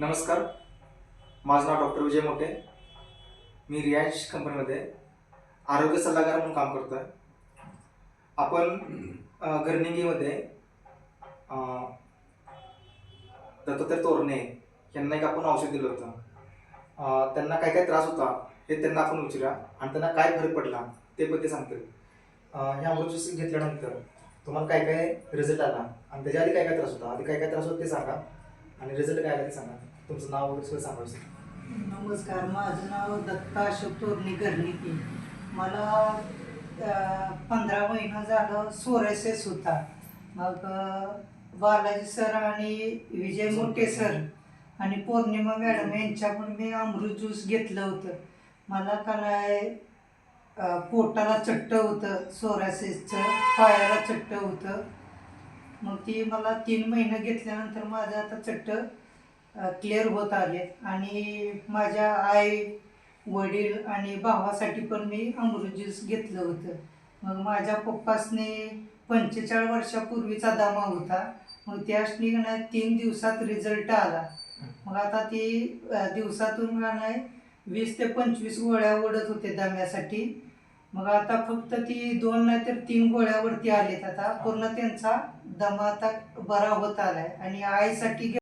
नमस्कार. माझं नाव डॉक्टर विजय मोठे मी रियांश कंपनीमध्ये आरोग्य सल्लागार म्हणून काम करतो आहे आपण गर्निंगीमध्ये दत्तात्रय तोरणे यांना एक आपण औषध दिलं होतं. त्यांना काय काय त्रास होता हे त्यांना आपण विचारा आणि त्यांना काय फरक पडला ते पण ते सांगतील. ह्या हे घेतल्यानंतर तुम्हाला काय काय रिझल्ट आला आणि त्याच्या आधी काय काय त्रास होता? आधी काय काय त्रास होता ते सांगा. आणि रिझल्ट काय आला ते सांगा. तुमचं नाव वगैरे सगळं सांगा. नमस्कार माझं नाव दत्ता अशोक तोरणी गर्णिकी मला अ, पंधरा महिना झालं सोरेसेस होता. मग अ, बालाजी सर आणि विजय मोठे सर आणि पौर्णिमा मॅडम यांच्याकडून मी अमृत ज्यूस घेतलं होतं. मला का नाही अ, पोटाला चट्ट होतं सोरासेसचं पायाला चट्ट होतं. मग ती मला तीन महिने घेतल्यानंतर माझं आता चट्ट क्लिअर होत आले. आणि माझ्या आई वडील आणि भावासाठी पण मी अमृत ज्यूस घेतलं होतं. मग माझ्या पप्पासने पंचेचाळीस वर्षापूर्वीचा दमा होता. मग त्यासनी का नाही तीन दिवसात रिझल्ट आला. मग आता ती दिवसातून का नाही वीस ते पंचवीस गोळ्या ओढत होते दम्यासाठी. मग आता फक्त ती दोन नाही तर तीन गोळ्यावरती आलेत आता. पूर्ण त्यांचा दमा आता बरा होत आलाय. आणि आईसाठी